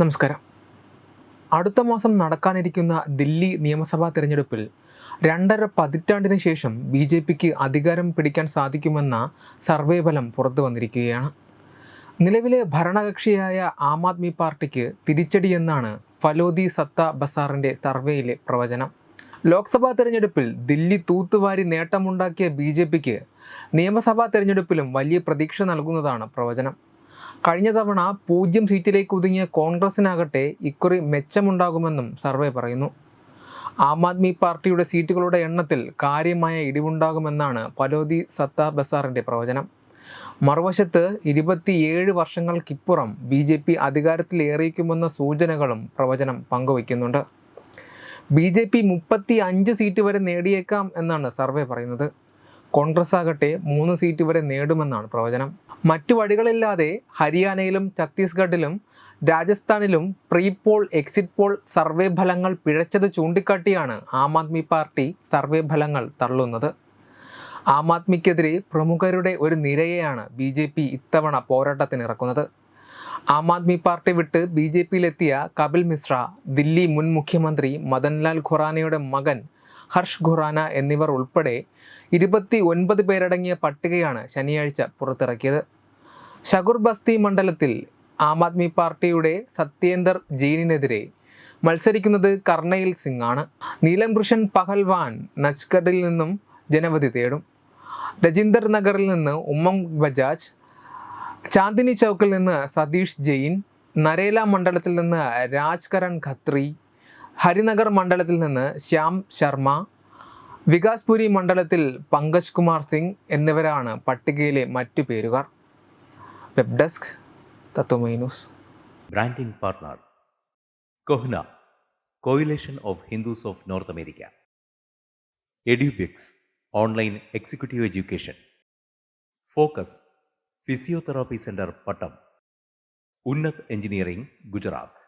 നമസ്കാരം. അടുത്ത മാസം നടക്കാനിരിക്കുന്ന ദില്ലി നിയമസഭാ തിരഞ്ഞെടുപ്പിൽ രണ്ടര പതിറ്റാണ്ടിന് ശേഷം ബി ജെ പിക്ക് അധികാരം പിടിക്കാൻ സാധിക്കുമെന്ന സർവേ ഫലം പുറത്തു വന്നിരിക്കുകയാണ്. നിലവിലെ ഭരണകക്ഷിയായ ആം ആദ്മി പാർട്ടിക്ക് തിരിച്ചടിയെന്നാണ് ഫലോദി സത്ത ബസാറിന്റെ സർവേയിലെ പ്രവചനം. ലോക്സഭാ തിരഞ്ഞെടുപ്പിൽ ദില്ലി തൂത്തുവാരി നേട്ടമുണ്ടാക്കിയ ബി ജെ പിക്ക് നിയമസഭാ തിരഞ്ഞെടുപ്പിലും വലിയ പ്രതീക്ഷ നൽകുന്നതാണ് പ്രവചനം. കഴിഞ്ഞ തവണ പൂജ്യം സീറ്റിലേക്ക് ഒതുങ്ങിയ കോൺഗ്രസിനാകട്ടെ ഇക്കുറി മെച്ചമുണ്ടാകുമെന്നും സർവേ പറയുന്നു. ആം ആദ്മി പാർട്ടിയുടെ സീറ്റുകളുടെ എണ്ണത്തിൽ കാര്യമായ ഇടിവുണ്ടാകുമെന്നാണ് പലോതി സത്താർ ബസാറിന്റെ പ്രവചനം. മറുവശത്ത് ഇരുപത്തിയേഴ് വർഷങ്ങൾക്കിപ്പുറം ബി ജെ പി അധികാരത്തിലേറിയിക്കുമെന്ന സൂചനകളും പ്രവചനം പങ്കുവയ്ക്കുന്നുണ്ട്. ബി ജെ പി മുപ്പത്തി അഞ്ച് സീറ്റ് വരെ നേടിയേക്കാം എന്നാണ് സർവേ പറയുന്നത്. കോൺഗ്രസ് ആകട്ടെ മൂന്ന് സീറ്റ് വരെ നേടുമെന്നാണ് പ്രവചനം. മറ്റു വഴികളില്ലാതെ ഹരിയാനയിലും ഛത്തീസ്ഗഡിലും രാജസ്ഥാനിലും pre poll exit poll survey ഫലങ്ങൾ പിഴച്ചത് ചൂണ്ടിക്കാട്ടിയാണ് ആം ആദ്മി പാർട്ടി സർവേ ഫലങ്ങൾ തള്ളുന്നത്. ആം ആദ്മിക്കെതിരെ പ്രമുഖരുടെ ഒരു നിരയെയാണ് ബി ജെ പി ഇത്തവണ പോരാട്ടത്തിനിറക്കുന്നത് ആം ആദ്മി പാർട്ടി വിട്ട് ബി ജെ പിയിലെത്തിയ കപിൽ മിശ്ര ദില്ലി മുൻ മുഖ്യമന്ത്രി മദൻലാൽ ഖുറാനയുടെ മകൻ ഹർഷ് ഖുറാന എന്നിവർ ഉൾപ്പെടെ ഇരുപത്തി ഒൻപത് പേരടങ്ങിയ പട്ടികയാണ് ശനിയാഴ്ച പുറത്തിറക്കിയത്. ഷഗുർ ബസ്തി മണ്ഡലത്തിൽ ആം ആദ്മി പാർട്ടിയുടെ സത്യേന്ദർ ജെയിനിനെതിരെ മത്സരിക്കുന്നത് കർണയിൽ സിംഗ് ആണ് നീലം കൃഷ്ണൻ പഹൽവാൻ നജ്കറിൽ നിന്നും ജനവധി തേടും. രജിന്ദർ നഗറിൽ നിന്ന് ഉമ്മം ബജാജ് ചാന്ദിനി ചൗക്കിൽ നിന്ന് സതീഷ് ജെയിൻ നരേല മണ്ഡലത്തിൽ നിന്ന് രാജ്കരൺ ഖത്രി ഹരിനഗർ മണ്ഡലത്തിൽ നിന്ന് ശ്യാം ശർമ്മ വികാസ്പുരി മണ്ഡലത്തിൽ പങ്കജ് കുമാർ സിംഗ് എന്നിവരാണ് പട്ടികയിലെ മറ്റു പേരുകാർ. Web desk Tatvamayi news branding partner CoHNA coalition of Hindus of North America. Tatvamayi online executive education. Focus physiotherapy centre Pattom. Unnat engineering America.